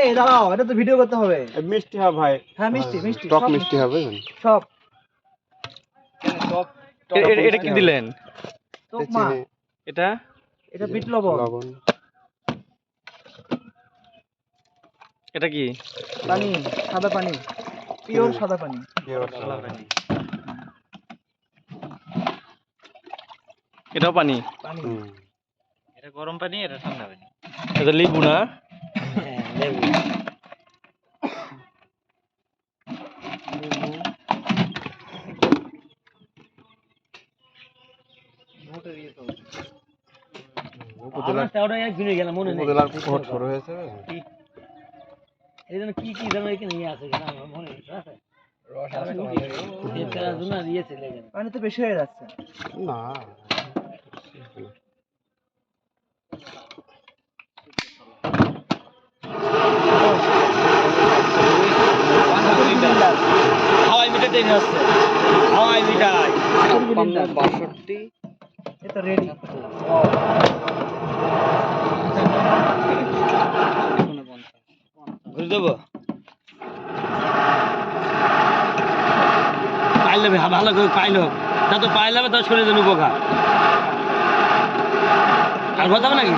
এই দাঁড়াও এটা তো ভিডিও করতে হবে। মিষ্টি হবে ভাই। হ্যাঁ মিষ্টি মিষ্টি টক মিষ্টি হবে সব। এটা কি দিলেন? এটা এটা? বিট লবণ। লবণ। এটা কি? পানি সাদা পানি পিওর সাদা পানি। pure সাদা পানি। এটাও পানি? পানি। এটা গরম পানি এটা ঠান্ডা পানি। এটা লেবু না? কি? কি যেন এখানে ইয়ে আছে আমার মনে আছে? পানি তো বেশি হয়ে যাচ্ছে। না। হাওয়াই মিঠাই ট্রেন আসছে। হাওয়াই মিঠাই বাষট্টি। এটা রেডি ঘুরে দেবো? পাইলে ভালো করে পাইলো। তা তো পাইলে তো শরীরের উপকার। আর কথা নাকি?